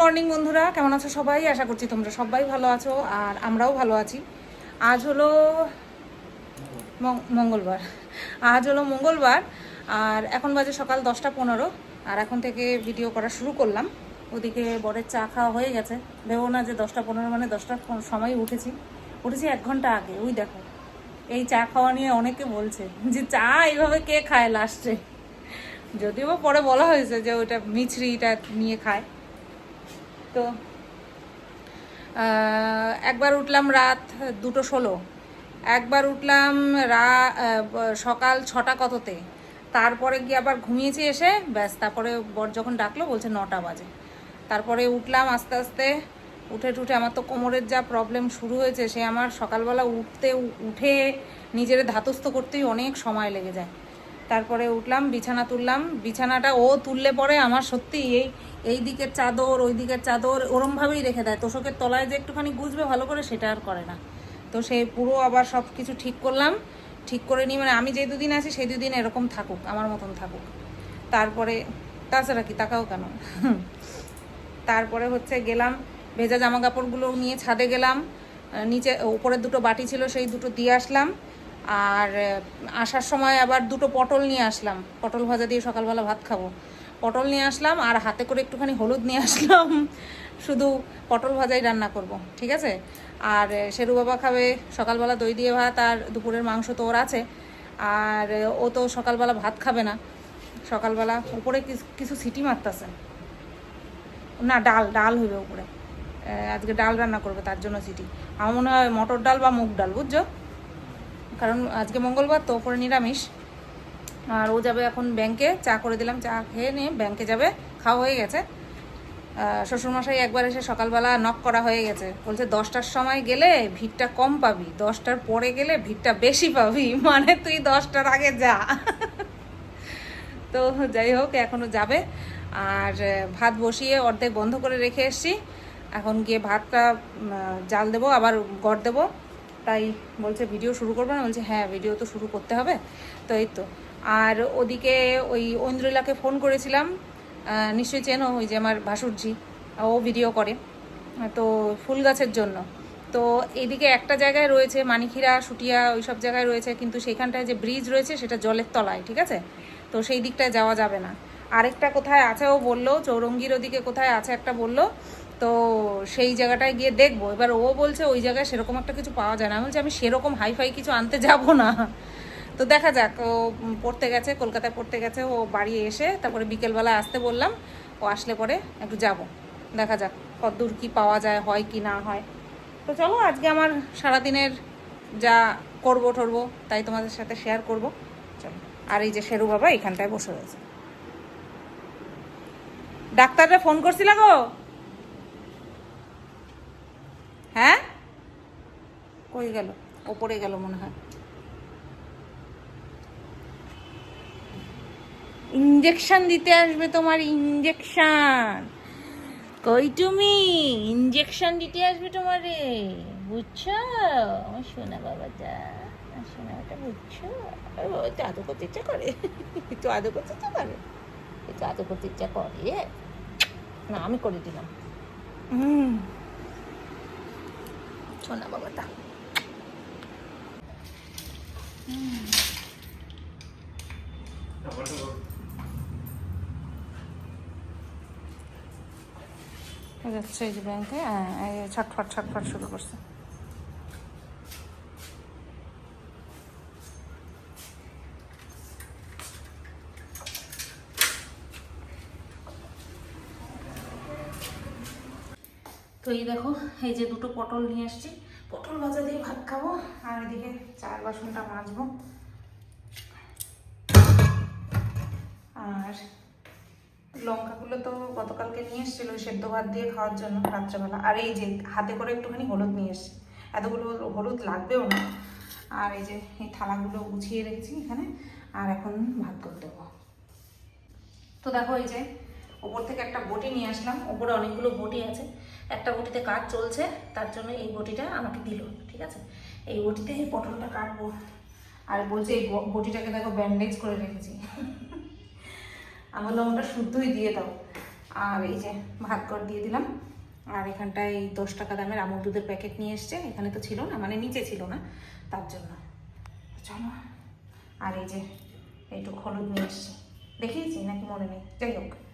Morning বন্ধুরা, কেমন আছো সবাই? আশা করছি তোমরা সবাই ভালো আছো আর আমরাও ভালো আছি। আজ হলো মঙ্গলবার। আজ হলো মঙ্গলবার, আর এখন বাজে সকাল দশটা পনেরো, আর এখন থেকে ভিডিও করা শুরু করলাম। ওদিকে বরের চা খাওয়া হয়ে গেছে। ভেবো না যে দশটা পনেরো মানে দশটার সময় উঠেছি। উঠেছি এক ঘণ্টা আগে, ওই দেখো। এই চা খাওয়া নিয়ে অনেকে বলছে যে চা এইভাবে কে খায় লাস্টে? যদিও পরে বলা হয়েছে যে ওইটা মিছরিটা নিয়ে খায়। তো একবার উঠলাম রাত দুটো ষোলো। একবার উঠলাম রা সকাল ছটা কততে। তারপরে গিয়ে আবার ঘুমিয়েছি এসে, ব্যাস, তারপরে বর যখন ডাকলো, বলছে নটা বাজে। তারপরে উঠলাম আস্তে আস্তে, উঠে টুঠে আমার তো কোমরের যা প্রবলেম শুরু হয়েছে, সে আমার সকালবেলা উঠতে, উঠে নিজের ধাতস্থ করতেই অনেক সময় লেগে যায়। তারপরে উঠলাম, বিছানা তুললাম। বিছানাটা ও তুললে পরে আমার সত্যি এই এই দিকের চাদর, ওই দিকের চাদর ওরমভাবেই রেখে দেয়। তোষকের তলায় যে একটুখানি গুজবে ভালো করে সেটা আর করে না। তো সে পুরো আবার সব কিছু ঠিক করলাম। ঠিক করে নিই মানে আমি যে দুদিন আছি সেই দুদিন এরকম থাকুক, আমার মতন থাকুক। তারপরে, তাছাড়া কি, তাকাও কেন? তারপরে হচ্ছে গেলাম, ভেজা জামা কাপড়গুলো নিয়ে ছাদে গেলাম। নিচে, উপরের দুটো বাটি ছিল, সেই দুটো দিয়ে আসলাম। আর আসার সময় আবার দুটো পটল নিয়ে আসলাম। পটল ভাজা দিয়ে সকালবেলা ভাত খাব। পটল নিয়ে আসলাম আর হাতে করে একটুখানি হলুদ নিয়ে আসলাম। শুধু পটল ভাজাই রান্না করব, ঠিক আছে? আর শেরু বাবা খাবে সকালবেলা দই দিয়ে ভাত আর দুপুরের মাংস তো ওর আছে। আর ও তো সকালবেলা ভাত খাবে না। সকালবেলা উপরে কিছু সিটি মারতেছে। না, ডাল ডাল হইবে উপরে। আজকে ডাল রান্না করবে, তার জন্য সিটি। আমার মনে হয় মটর ডাল বা মুগ ডাল, বুঝছ? কারণ আজকে মঙ্গলবার, তো ওপরে নিরামিষ। আর ও যাবে এখন ব্যাংকে, চা করে দিলাম, চা খেয়ে নিয়ে ব্যাংকে যাবে, খাওয়া হয়ে গেছে। শ্বশুরমশাই একবার এসে সকালবেলা নক করা হয়ে গেছে। বলছে, দশটার সময় গেলে ভিড়টা কম পাবি, দশটার পরে গেলে ভিড়টা বেশি পাবি মানে তুই দশটার আগে যা। তো যাই হোক এখনও যাবে। আর ভাত বসিয়ে অর্ধেক বন্ধ করে রেখে এসছি। এখন গিয়ে ভাতটা জাল দেবো, আবার গড় দেবো। তাই বলছে, ভিডিও শুরু করবে না? বলছে হ্যাঁ ভিডিও তো শুরু করতে হবে। তো এই তো। আর ওদিকে ওই ঐন্দ্রিলাকে ফোন করেছিলাম। নিশ্চয়ই চেনো ওই যে আমার ভাসুরজি, ও ভিডিও করে। তো ফুল গাছের জন্য। তো এদিকে একটা জায়গায় রয়েছে মানিখিরা সুটিয়া ওই সব জায়গায় রয়েছে। কিন্তু সেইখানটায় যে ব্রিজ রয়েছে, সেটা জলের তলায়, ঠিক আছে? তো সেই দিকটায় যাওয়া যাবে না। আরেকটা কোথায় আছে, ও বলল, চৌরঙ্গির ওদিকে কোথায় আছে, একটা বলল তো সেই জায়গাটায় গিয়ে দেখব। এবার ও বলছে, ওই জায়গায় সেরকম একটা কিছু পাওয়া যায় না। আমি বলছি, আমি সেরকম হাইফাই কিছু আনতে যাব না। তো দেখা যাক, ও পড়তে গেছে, কলকাতায় পড়তে গেছে, ও বাড়ি এসে তারপরে বিকেলবেলা আসতে বললাম, ও আসলে পরে একটু যাব। দেখা যাক কতদূর কি পাওয়া যায়, হয় কি না হয়। তো চলো, আজকে আমার সারাদিনের যা করব টরবো তাই তোমাদের সাথে শেয়ার করব। চলো, আর এই যে শেরু বাবা এখানটায় বসে রয়েছে। ডাক্তাররা ফোন করছিল গো? হ্যাঁ? কই গেল? ওপরে গেল মনে হয়। ইঞ্জেকশন দিতে আসবে তোমার ইঞ্জেকশন কই তুমি? ইঞ্জেকশন দিতে আসবে তোমারে। বুঝছ? আমার সোনা বাবাটা আমার সোনা বাবাটা বুঝছ? আরে বাবা একটু আদর করতে ইচ্ছা করে। একটু আদর করতে ইচ্ছা করে একটু আদর করতে ইচ্ছা করে। না আমি করে দিলাম। হুম। সোনা বাবাটা যাচ্ছে এই যে ব্যাংকে হ্যাঁ ছটফট ছটফট শুরু করছে। এই দেখো, এই যে দুটো পটল নিয়ে আসছি। পটল ভাজা দিয়ে ভাত খাব, আর এদিকে চার বাসনটা মাজবো। আর লঙ্কাগুলো তো গতকালকে নিয়ে এসেছিল সেদ্ধ ভাত দিয়ে খাওয়ার জন্য রাত্রেবেলা। আর এই যে হাতে করে একটুখানি হলুদ নিয়ে এসেছি। এতগুলো হলুদ লাগবেও না। আর এই যে এই থালাগুলো গুছিয়ে রেখেছি এখানে, আর এখন ভাত করে দেবো। তো দেখো এই যে ওপর থেকে একটা বটি নিয়ে আসলাম। ওপরে অনেকগুলো বটি আছে। একটা বটিতে কাজ চলছে, তার জন্য এই বটিটা আমাকে দিল, ঠিক আছে? এই বটিতে এই পটলটা কাটবো। আর বলছে এই বটিটাকে দেখো ব্যান্ডেজ করে রেখেছি। আমার বললাম শুদ্ধই দিয়ে দাও। আর এই যে ভাত কর দিয়ে দিলাম। আর এখানটায় দশ টাকা দামের আমুল দুধের প্যাকেট নিয়ে এসছে। এখানে তো ছিল না মানে নিচে ছিল না, তার জন্য। চলো। আর এই যে, এইটুক হলুদ নিয়ে এসছি। দেখিয়েছি নাকি মনে নেই? যাই হোক।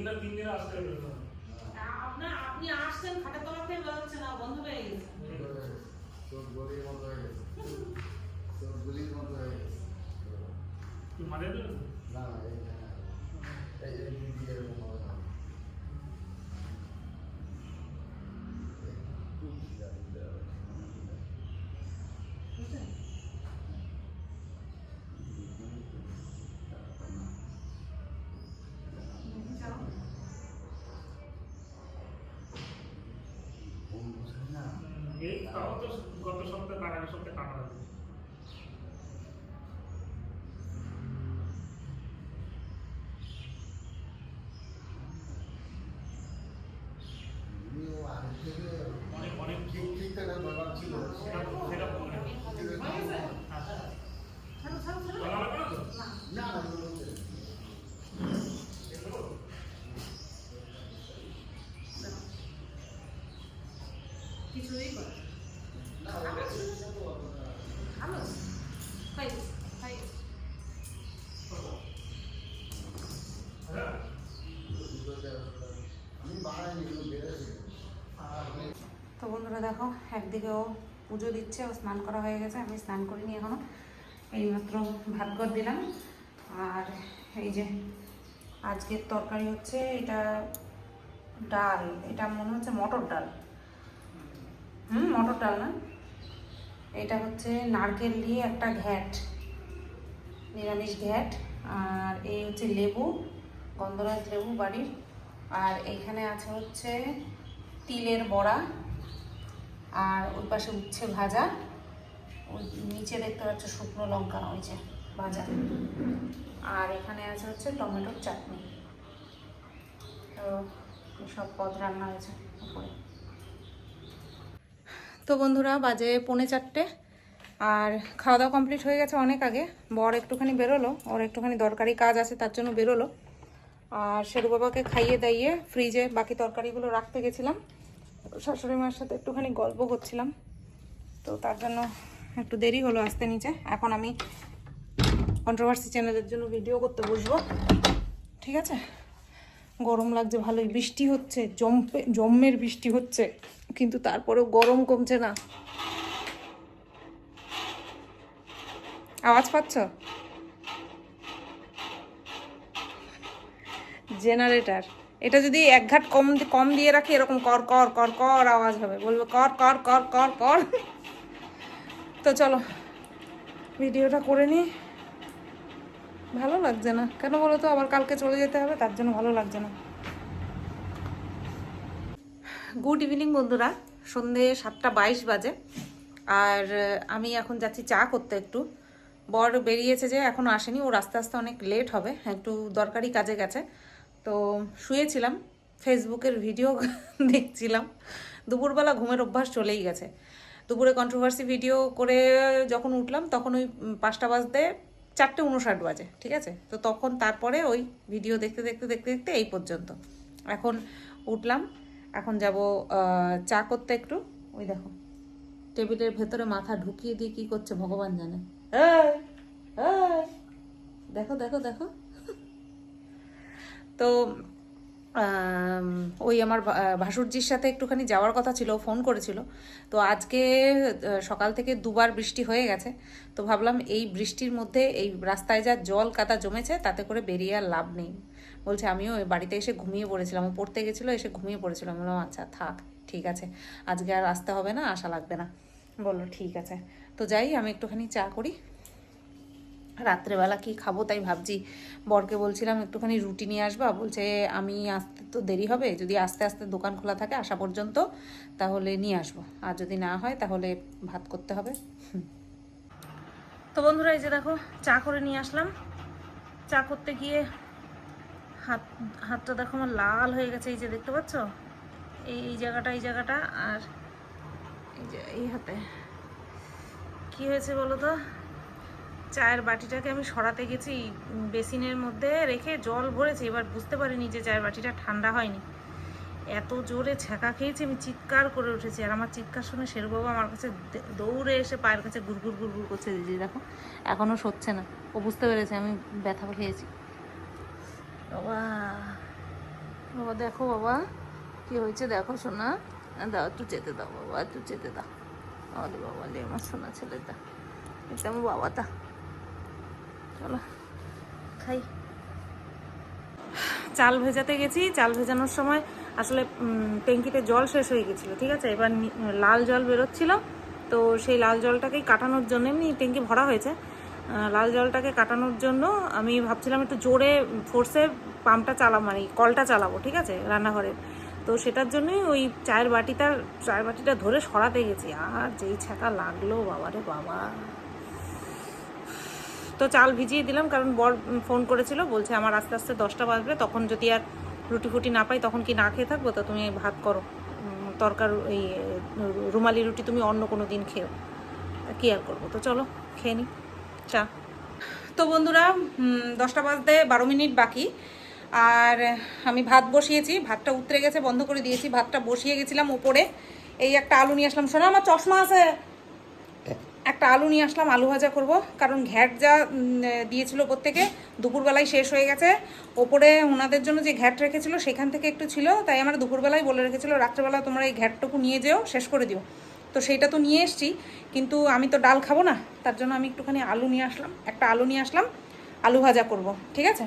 না তিন দিন আসতে হবে আপনার আপনি আসছেন খাটা তলাতে বেরোচ্ছে না বন্ধ হয়ে গেছে তোর গলির মতো হয়ে গেছে গলির বন্ধ হয়ে গেছে মারে না না এই এই এই দিদি এরকম হবে না একটু খিদা দিতে হবে। ঘুম বসে না এই তাও তো গত সপ্তাহে তার আগের সপ্তাহে কাটা হবে এমনিও আগে থেকে অনেক অনেক ঠিক ঠিক থাকার ব্যাপার ছিল সেটা সেটা বলবে আচ্ছা ছাড়ো ছাড়ো ছাড়ো ভালো লাগবে না তো না না না এগুলো হচ্ছে এগুলো? দাঁড়াও। কিছুই করে ভালো এগুলো বেড়েছে তো বন্ধুরা দেখো একদিকে ও পুজো দিচ্ছে, ও স্নান করা হয়ে গেছে, আমি স্নান করিনি এখনও। এইমাত্র ভাত করে দিলাম। আর এই যে আজকের তরকারি হচ্ছে এটা ডাল, এটা মনে হচ্ছে মটর ডাল। হুম, মটর ডাল না? এটা হচ্ছে নারকেল দিয়ে একটা ঘ্যাট, নিরামিষ ঘ্যাট। আর এই হচ্ছে লেবু, গন্ধরাজ লেবু বাড়ির। আর এইখানে আছে হচ্ছে তিলের বড়া। আর ওই পাশে উচ্ছে ভাজা। ওই নিচে দেখতে পাচ্ছ শুকনো লঙ্কা ওই যে ভাজা। আর এখানে আছে হচ্ছে টমেটোর চাটনি। তো সব পদ রান্না হয়েছে উপরে। তো বন্ধুরা, বাজে পৌনে চারটে। আর খাওয়া দাওয়া কমপ্লিট হয়ে গেছে অনেক আগে। বর একটুখানি বেরোলো, ওর একটুখানি দরকারি কাজ আছে, তার জন্য বেরোলো। আর শেরু বাবাকে খাইয়ে দাইয়ে ফ্রিজে বাকি তরকারিগুলো রাখতে গেছিলাম। শাশুড়ি মায়ের সাথে একটুখানি গল্প করছিলাম। তো তার জন্য একটু দেরি হলো আসতে নিচে। এখন আমি কন্ট্রোভার্সি চ্যানেলের জন্য ভিডিও করতে বসবো। ঠিক আছে? গরম লাগছে, ভালোই। বৃষ্টি হচ্ছে, জম্পে জম্মের বৃষ্টি হচ্ছে, কিন্তু তারপরেও গরম কমছে না। আওয়াজ পাচ্ছ? জেনারেটর এটা যদি এক ঘাট কম কম দিয়ে রাখি, এরকম কর কর কর কর আওয়াজ হবে। বলবে কর কর কর কর কর। তো চলো, ভিডিওটা করে নিই ভালো লাগছে না। কেন বলো তো? আবার কালকে চলে যেতে হবে, তার জন্য ভালো লাগছে না। গুড ইভিনিং বন্ধুরা। সন্ধে সাতটা বাইশ বাজে। আর আমি এখন যাচ্ছি চা করতে একটু। বর বেরিয়েছে যে এখনও আসেনি। ওর আস্তে আস্তে অনেক লেট হবে। একটু দরকারি কাজে গেছে। তো শুয়েছিলাম ফেসবুকের ভিডিও দেখছিলাম। দুপুরবেলা ঘুমের অভ্যাস চলেই গেছে। দুপুরে কন্ট্রোভার্সি ভিডিও করে যখন উঠলাম, তখন ওই পাঁচটা বাজতে চারটে উনষাট বাজে, ঠিক আছে? তো তখন তারপরে ওই ভিডিও দেখতে দেখতে দেখতে দেখতে এই পর্যন্ত। এখন উঠলাম, এখন যাব চা করতে একটু। ওই দেখো, টেবিলের ভেতরে মাথা ঢুকিয়ে দিয়ে কি করছে ভগবান জানে। দেখো দেখো দেখো। তো ওই আমার ভাসুরজির সাথে একটুখানি যাওয়ার কথা ছিল ফোন করেছিল। তো আজকে সকাল থেকে দুবার বৃষ্টি হয়ে গেছে। তো ভাবলাম এই বৃষ্টির মধ্যে, এই রাস্তায় যা জল কাদা জমেছে, তাতে করে বেরিয়ে আর লাভ নেই। বলছে, আমিও বাড়িতে এসে ঘুমিয়ে পড়েছিলাম। ও পড়তে গেছিল, এসে ঘুমিয়ে পড়েছিলাম বললাম আচ্ছা থাক, ঠিক আছে। আজকে আর আসতে হবে না, আশা লাগবে না। বলল, ঠিক আছে। তো যাই, আমি একটুখানি চা করি। রাত্রেবেলা কি খাব তাই ভাবছি। বরকে বলছিলাম, একটুখানি রুটি নিয়ে আসবা? বলছে, আমি আসতে তো দেরি হবে, যদি আস্তে আস্তে দোকান খোলা থাকে আসা পর্যন্ত, তাহলে নিয়ে আসব। আর যদি না হয়, তাহলে ভাত করতে হবে। তো বন্ধুরা, এই যে দেখো, চা করে নিয়ে আসলাম। চা করতে গিয়ে হাত, হাতটা দেখো আমার লাল হয়ে গেছে, এই যে দেখতে পাচ্ছ? এই এই জায়গাটা এই জায়গাটা, আর এই যে এই হাতে। কি হয়েছে বলো তো? চায়ের বাটিটাকে আমি সরাতে গেছি বেসিনের মধ্যে রেখে জল ভরেছি, এবার বুঝতে পারিনি যে চায়ের বাটিটা ঠান্ডা হয়নি। এত জোরে ছ্যাঁকা খেয়েছি, আমি চিৎকার করে উঠেছি আর আমার চিৎকার শুনে শেরু বাবা আমার কাছে দৌড়ে এসে পায়ের কাছে গুড়গুড় গুড়গুড় করছে, দিদি দেখো এখনও সচ্ছে না। ও বুঝতে পেরেছে, আমি ব্যথা খেয়েছি। বাবা বাবা দেখো বাবা, কি হয়েছে দেখো শোনা দাও, একটু যেতে দাও বাবা, একটু যেতে দাও। আমাদের বাবা লে আমার সোনা ছেলেটা। এটা আমার বাবাটা। চলো, খাই। চাল ভেজাতে গেছি, চাল ভেজানোর সময় আসলে ট্যাঙ্কিতে জল শেষ হয়ে গেছিল, ঠিক আছে? এবার লাল জল বেরোচ্ছিল, তো সেই লাল জলটাকেই কাটানোর জন্য, এমনি ট্যাঙ্কি ভরা হয়েছে লাল জলটাকে কাটানোর জন্য আমি ভাবছিলাম একটু জোরে ফোর্সে পাম্পটা চালাবো মানে কলটা চালাবো, ঠিক আছে রান্নাঘরে তো সেটার জন্যই ওই চায়ের বাটিটা চায়ের বাটিটা ধরে সরাতে গেছি, আর যেই ছ্যাঁকা লাগল, বাবারে বাবা। তো চাল ভিজিয়ে দিলাম, কারণ বর ফোন করেছিল, বলছে আমার আস্তে আস্তে দশটা বাজবে, তখন যদি আর রুটি ফুটি না পাই তখন কি না খেয়ে থাকব? তো তুমি ভাত করো। তরকার এই, রুমালি রুটি তুমি অন্য কোনো দিন খেও। কি আর করব? তো চলো, খেয়ে নি। চা। তো বন্ধুরা দশটা বাজতে বারো মিনিট বাকি। আর আমি ভাত বসিয়েছি, ভাতটা উতরে গেছে, বন্ধ করে দিয়েছি, ভাতটা বসিয়ে গেছিলাম ওপরে এই একটা আলু নিয়ে আসলাম। শোনো, আমার চশমা আছে। একটা আলু নিয়ে আসলাম, আলু ভাজা করব। কারণ ঘ্যাট যা দিয়েছিল প্রত্যেকে, দুপুরবেলায় শেষ হয়ে গেছে। ওপরে ওনাদের জন্য যে ঘ্যাট রেখেছিল, সেখান থেকে একটু ছিল, তাই আমরা দুপুরবেলায় বলে রেখেছিল, রাত্রেবেলা তোমরা এই ঘ্যাটটুকু নিয়ে যেও, শেষ করে দিও। তো সেইটা তো নিয়ে এসছি, কিন্তু আমি তো ডাল খাব না, তার জন্য আমি একটুখানি আলু নিয়ে আসলাম, একটা আলু নিয়ে আসলাম, আলু ভাজা করব, ঠিক আছে?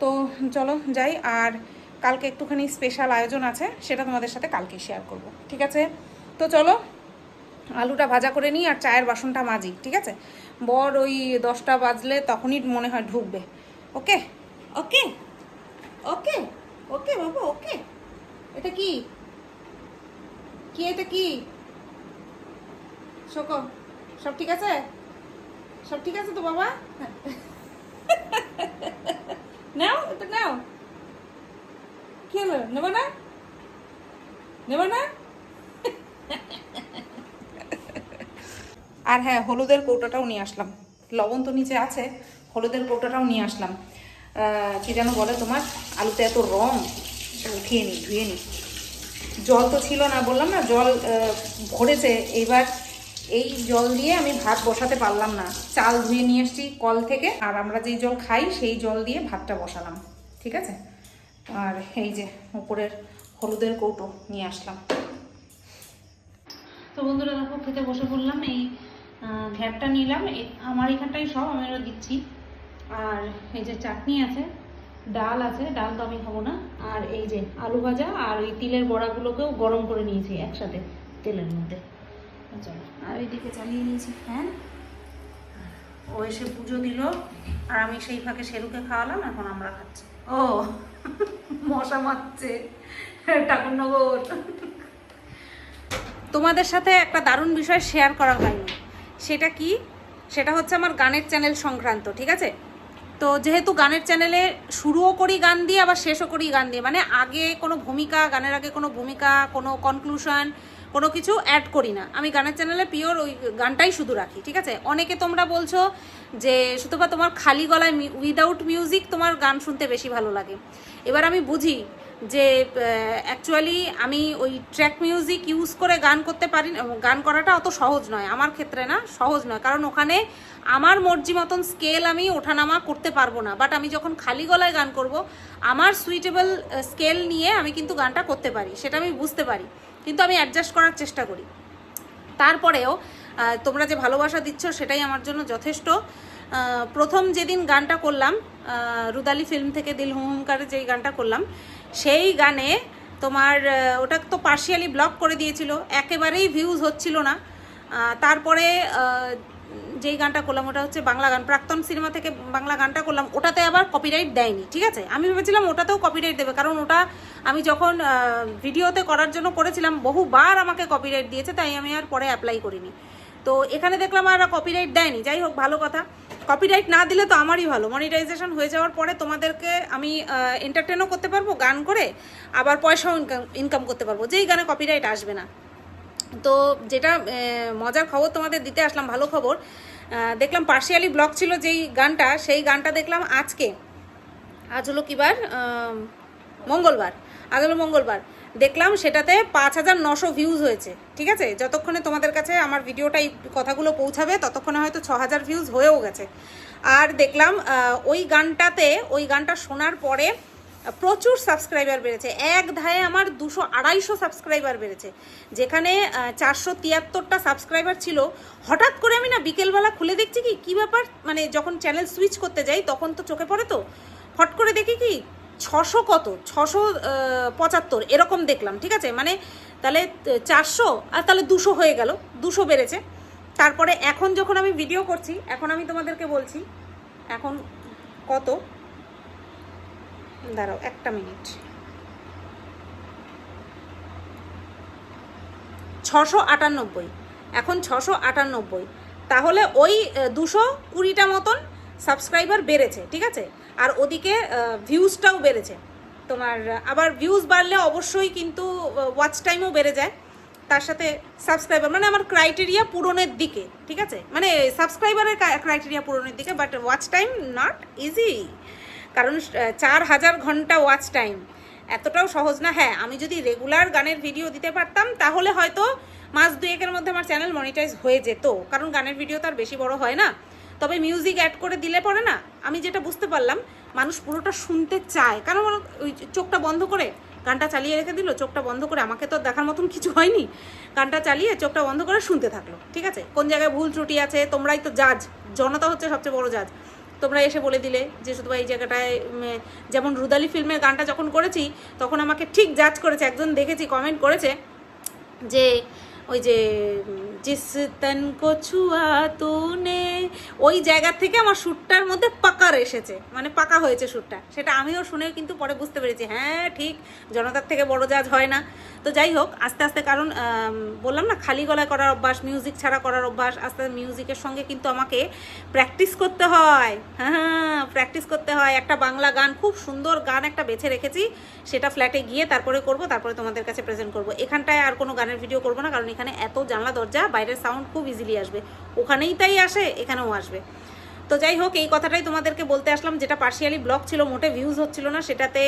তো চলো যাই, আর কালকে একটুখানি স্পেশাল আয়োজন আছে, সেটা তোমাদের সাথে কালকে শেয়ার করব, ঠিক আছে? তো চলো আলুটা ভাজা করে নিই আর চায়ের বাসনটা মাজি ঠিক আছে? বর ওই দশটা বাজলে তখনই মনে হয় ঢুকবে। ওকে? ওকে? ওকে? ওকে বাবা ওকে? এটা কি? কি এটা কি? শোকো সব ঠিক আছে? সব ঠিক আছে তো বাবা? নাও এটা নাও। কি হলো? নেব না? নেব না? আর হ্যাঁ হলুদের কৌটাটাও নিয়ে আসলাম। লবণ তো নিচে আছে, হলুদের কৌটাটাও নিয়ে আসলাম। কি যেন বলে তোমার? আলুতে এত রং। উঠিয়ে নি, ধুয়ে নি। জল তো ছিল না, বললাম না, জল ভরেছে। এইবার এই জল দিয়ে আমি ভাত বসাতে পারলাম না। চাল ধুয়ে নিয়ে এসেছি কল থেকে। আর আমরা যেই জল খাই, সেই জল দিয়ে ভাতটা বসালাম। ঠিক আছে? আর এই যে উপরের হলুদের কৌটো নিয়ে আসলাম। তো বন্ধুরা, দেখো, খেতে বসে পড়লাম। এই আহ, ঘ্যাটটা নিলাম। আমার এখানটাই সব আমি ওরা দিচ্ছি। আর এই যে চাটনি আছে ডাল আছে ডাল তো আমি খাব না। আর এই যে আলু ভাজা আর ওই তিলের বড়াগুলোকেও গরম করে নিয়েছি একসাথে তেলের মধ্যে। চলো। আর ওইদিকে চালিয়ে নিয়েছি ফ্যান। ও এসে পুজো দিল। আর আমি সেই ফাঁকে সেরুকে খাওয়ালাম এখন আমরা খাচ্ছি। ও মশা মারছে। ঠাকুরনগর। তোমাদের সাথে একটা দারুণ বিষয় শেয়ার করা হয়নি। সেটা কি? সেটা হচ্ছে আমার গানের চ্যানেল সংক্রান্ত, ঠিক আছে? তো যেহেতু গানের চ্যানেলে শুরুও করি গান দিয়ে, আবার শেষও করি গান দিয়ে মানে আগে কোনো ভূমিকা, গানের আগে কোনো ভূমিকা, কোনো কনক্লুশন কোনো কিছু অ্যাড করি না। আমি গানের চ্যানেলে পিওর ওই গানটাই শুধু রাখি, ঠিক আছে? অনেকে তোমরা বলছো যে শুধুবা তোমার খালি গলায় উইদাউট মিউজিক তোমার গান শুনতে বেশি ভালো লাগে। এবার আমি বুঝি যে অ্যাকচুয়ালি আমি ওই ট্র্যাক মিউজিক ইউজ করে গান করতে পারি, গান করাটা অত সহজ নয়, আমার ক্ষেত্রে না, সহজ নয়। কারণ ওখানে আমার মর্জি মতন স্কেল আমি ওঠানামা করতে পারব না। বাট আমি যখন খালি গলায় গান করব, আমার সুইটেবল স্কেল নিয়ে আমি কিন্তু গানটা করতে পারি, সেটা আমি বুঝতে পারি। কিন্তু আমি অ্যাডজাস্ট করার চেষ্টা করি। তারপরেও তোমরা যে ভালোবাসা দিচ্ছ, সেটাই আমার জন্য যথেষ্ট। প্রথম যেদিন গানটা করলাম রুদালি ফিল্ম থেকে দিল হুমকারে যেই গানটা করলাম, সেই গানে তোমার ওটা তো পার্শিয়ালি ব্লক করে দিয়েছিল, একেবারেই ভিউজ হচ্ছিল না। তারপরে যেই গানটা করলাম, ওটা হচ্ছে বাংলা গান, প্রাক্তন সিনেমা থেকে বাংলা গানটা করলাম, ওটাতে আবার কপিরাইট দেয়নি, ঠিক আছে? আমি ভেবেছিলাম ওটাতেও কপিরাইট দেবে, কারণ ওটা আমি যখন ভিডিওতে করার জন্য করেছিলাম, বহুবার আমাকে কপিরাইট দিয়েছে, তাই আমি আর পরে অ্যাপ্লাই করিনি। তো এখানে দেখলাম আর কপিরাইট দেয়নি, যাই হোক, ভালো কথা। কপিরাইট না দিলে তো আমারই ভালো। মনিটাইজেশন হয়ে যাওয়ার পরে তোমাদেরকে আমি এন্টারটেনও করতে পারব, গান করে আবার পয়সাও ইনকাম ইনকাম করতে পারব। যেই গানে কপিরাইট আসবে না। তো যেটা মজার খবর তোমাদের দিতে আসলাম, ভালো খবর। দেখলাম পার্শিয়ালি ব্লক ছিল যেই গানটা, সেই গানটা দেখলাম আজকে। আজ হলো কিবার মঙ্গলবার। আজ হলো মঙ্গলবার। দেখলাম সেটাতে পাঁচ হাজার নশো ভিউজ হয়েছে, ঠিক আছে? যতক্ষণে তোমাদের কাছে আমার ভিডিওটা এই কথাগুলো পৌঁছাবে, ততক্ষণে হয়তো ছ হাজার ভিউজ হয়েও গেছে। আর দেখলাম ওই গানটাতে, ওই গানটা শোনার পরে প্রচুর সাবস্ক্রাইবার বেড়েছে। এক ধায়ে আমার দুশো আড়াইশো সাবস্ক্রাইবার বেড়েছে। যেখানে চারশো তিয়াত্তরটা সাবস্ক্রাইবার ছিল। হঠাৎ করে আমি না বিকেলবেলা খুলে দেখছি কি, কী ব্যাপার? মানে যখন চ্যানেল সুইচ করতে যাই, তখন তো চোখে পড়ে তো। হট করে দেখি কি ছশো কত? ছশো পঁচাত্তর, এরকম দেখলাম, ঠিক আছে? মানে তাহলে চারশো, আর তাহলে দুশো হয়ে গেল, দুশো বেড়েছে। তারপরে এখন যখন আমি ভিডিও করছি, এখন আমি তোমাদেরকে বলছি, এখন কত? দাঁড়াও, একটা মিনিট। ছশো আটানব্বই, এখন ছশো আটানব্বই। তাহলে ওই দুশো কুড়িটা মতন সাবস্ক্রাইবার বেড়েছে, ঠিক আছে? আর ওদিকে ভিউজটাও বেড়েছে। তোমার, আবার ভিউজ বাড়লে অবশ্যই কিন্তু ওয়াচ টাইমও বেড়ে যায়। তার সাথে সাবস্ক্রাইবার মানে আমার ক্রাইটেরিয়া পূরণের দিকে, ঠিক আছে? মানে সাবস্ক্রাইবারের ক্রাইটেরিয়া পূরণের দিকে but watch time not easy কারণ চার হাজার ঘণ্টা ওয়াচ টাইম এতটাও সহজ না। হ্যাঁ আমি যদি রেগুলার গানের ভিডিও দিতে পারতাম, তাহলে হয়তো মাস দুয়েকের মধ্যে আমার চ্যানেল মনিটাইজ হয়ে যেত। কারণ গানের ভিডিও তো আর বেশি বড় হয় না। তবে মিউজিক অ্যাড করে দিলে পরে না, আমি যেটা বুঝতে পারলাম, মানুষ পুরোটা শুনতে চায়। কারণ ওই চোখটা বন্ধ করে, গানটা চালিয়ে রেখে দিল, চোখটা বন্ধ করে আমাকে তো দেখার মতন কিছু হয়নি। গানটা চালিয়ে চোখটা বন্ধ করে শুনতে থাকল, ঠিক আছে? কোন জায়গায় ভুল ত্রুটি আছে, তোমরাই তো জাজ জনতা হচ্ছে সবচেয়ে বড় জাজ তোমরা এসে বলে দিলে যে, শুধু এই জায়গাটায় যেমন রুদালি ফিল্মের গানটা যখন করেছি, তখন আমাকে ঠিক জাজ করেছে, একজন দেখেছি কমেন্ট করেছে যে, ওই যে জিস তন কো ছুয়া তুনে ওই জায়গা থেকে আমার শ্যুটটার মধ্যে পাকার এসেছে। মানে পাকা হয়েছে শ্যুটটা সেটা আমিও শুনেও কিন্তু পরে বুঝতে পেরেছি। হ্যাঁ ঠিক, জনতার থেকে বড় জাজ হয় না। তো যাই হোক, আস্তে আস্তে কারণ বললাম না, খালি গলায় করার অভ্যাস মিউজিক ছাড়া করার অভ্যাস, আস্তে আস্তে মিউজিকের সঙ্গে কিন্তু আমাকে প্র্যাকটিস করতে হ্যাঁ। হ্যাঁ প্র্যাকটিস করতে হয়। একটা বাংলা গান, খুব সুন্দর গান একটা বেছে রেখেছি। সেটা ফ্ল্যাটে গিয়ে তারপরে করব, তারপরে তোমাদের কাছে প্রেজেন্ট করব। এখানটায় আর কোনো গানের ভিডিও করব না, কারণ এখানে এত জানলা দরজা। বাইরের সাউন্ড খুব ইজিলি আসবে। ওখানেই তাই আসে, এখানেও আসবে। তো যাই হোক, এই কথাটাই তোমাদেরকে বলতে আসলাম, যেটা পার্সিয়ালি ব্লগ ছিল, মোটে ভিউজ হচ্ছিল না, সেটাতে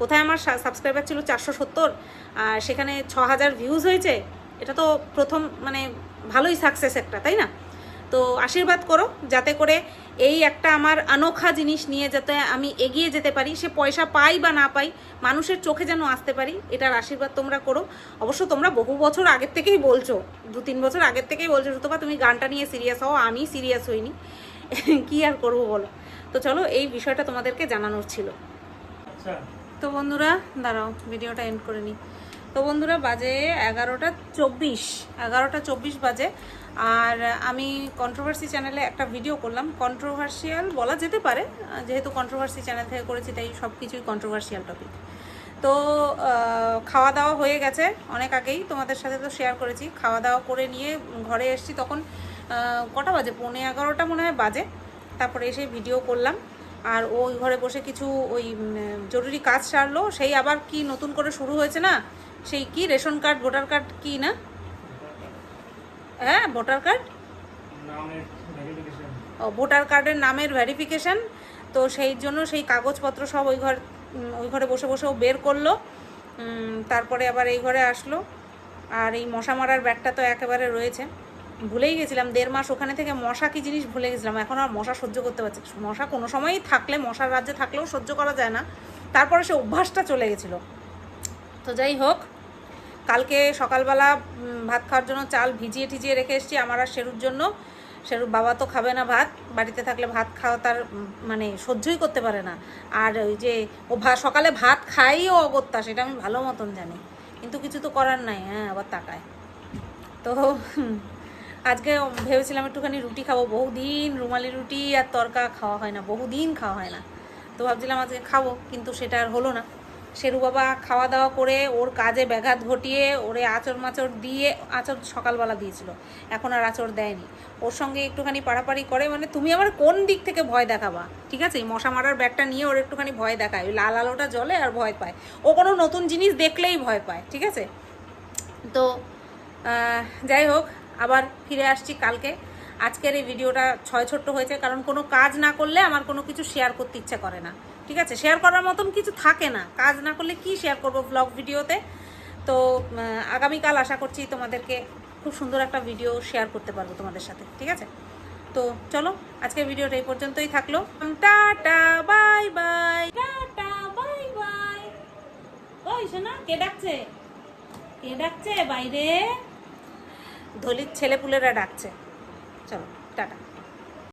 কোথায় আমার সাবস্ক্রাইবার ছিল চারশো সত্তর, আর সেখানে ছ হাজার ভিউজ হয়েছে, এটা তো প্রথম মানে ভালোই সাকসেস একটা, তাই না? তো আশীর্বাদ করো যাতে করে এই একটা আমার অনোখা জিনিস নিয়ে যাতে আমি এগিয়ে যেতে পারি সে পয়সা পাই বা না পাই মানুষের চোখে যেন আসতে পারি এটার আশীর্বাদ তোমরা করো। অবশ্য তোমরা বহু বছর আগের থেকেই বলছো দু তিন বছর আগের থেকেই বলছো সুতপা তুমি গানটা নিয়ে সিরিয়াস হও আমি সিরিয়াস হইনি। কি আর করব বলো? তো চলো এই বিষয়টা তোমাদেরকে জানানোর ছিল। আচ্ছা। তো বন্ধুরা দাঁড়াও ভিডিওটা এন্ড করে নিই। তো বন্ধুরা, বাজে এগারোটা চব্বিশ। এগারোটা চব্বিশ বাজে। আর আমি কন্ট্রোভার্সি চ্যানেলে একটা ভিডিও করলাম। কন্ট্রোভার্সিয়াল বলা যেতে পারে, যেহেতু কন্ট্রোভার্সি চ্যানেল থেকে করেছি, তাই সব কিছুই কন্ট্রোভার্সিয়াল টপিক তো খাওয়া দাওয়া হয়ে গেছে অনেক আগেই। তোমাদের সাথে তো শেয়ার করেছি। খাওয়া দাওয়া করে নিয়ে ঘরে এসেছি তখন কটা বাজে? পৌনে এগারোটা মনে হয় বাজে। তারপরে এসে ভিডিও করলাম। আর ওই ঘরে বসে কিছু ওই জরুরি কাজ সারলো। সেই আবার কি নতুন করে শুরু হয়েছে না? সেই কি রেশন কার্ড ভোটার কার্ড কি না? হ্যাঁ ভোটার কার্ড? ও, ভোটার কার্ডের নামের ভেরিফিকেশন তো সেই জন্য সেই কাগজপত্র সব ওই ঘর ওই ঘরে বসে বসেও বের করল। তারপরে আবার এই ঘরে আসলো। আর এই মশা মারার ব্যাগটা তো একেবারে রয়েছে। ভুলেই গেছিলাম দেড় মাস ওখানে থেকে মশা কি জিনিস ভুলে গেছিলাম। এখন আর মশা সহ্য করতে পারছি মশা কোনো সময়ই থাকলে মশার রাজ্যে থাকলেও সহ্য করা যায় না। তারপরে সে অভ্যাসটা চলে গেছিল। তো যাই হোক, কালকে সকালবেলা ভাত খাওয়ার জন্য চাল ভিজিয়ে ঠিজিয়ে রেখে এসেছি আমার আর শেরুর জন্য। শেরুর বাবা তো খাবে না ভাত, বাড়িতে থাকলে ভাত খাওয়া তার মানে সহ্যই করতে পারে না। আর ওই যে ও সকালে ভাত খাই ও অগত্যা, সেটা আমি ভালো মতন জানি। কিন্তু কিছু তো করার নাই হ্যাঁ আবার তাকায়। তো আজকে ভেবেছিলাম একটুখানি রুটি খাব। বহুদিন রুমালি রুটি আর তরকা খাওয়া হয় না, বহুদিন খাওয়া হয় না। তো ভাবছিলাম আজকে খাব, কিন্তু সেটা আর হলো না। শেরু বাবা খাওয়া দাওয়া করে ওর কাজে ব্যাঘাত ঘটিয়ে ওরে আচর মাচর দিয়ে আচর সকালবেলা দিয়েছিল। এখন আর আচর দেয়নি। ওর সঙ্গে একটুখানি পাড়াপাড়ি করে মানে তুমি আবার কোন দিক থেকে ভয় দেখাবা? ঠিক আছে? এই মশা মারার ব্যাগটা নিয়ে ওর একটুখানি ভয় দেখায়। ওই লাল আলোটা জলে আর ভয় পায়। ও কোনো নতুন জিনিস দেখলেই ভয় পায়। ঠিক আছে? তো যাই হোক, আবার ফিরে আসছি কালকে। আজকের এই ভিডিওটা ছয় ছোট্ট হয়েছে, কারণ কোনো কাজ না করলে আমার কোনো কিছু শেয়ার করতে ইচ্ছা করে না। ঠিক আছে? শেয়ার করার মতন কিছু থাকে না। কাজ না করলে কি শেয়ার করব ব্লগ ভিডিওতে তো আগামীকাল আশা করছি তোমাদেরকে খুব সুন্দর একটা ভিডিও শেয়ার করতে পারব তোমাদের সাথে, ঠিক আছে? তো, চলো, আজকের ভিডিওটা এই পর্যন্তই থাকল। Tata bye bye tata bye bye ওই ডাকছে বাইরে? ধলির ছেলেপুলেরা ডাকছে। চলো, টাটা।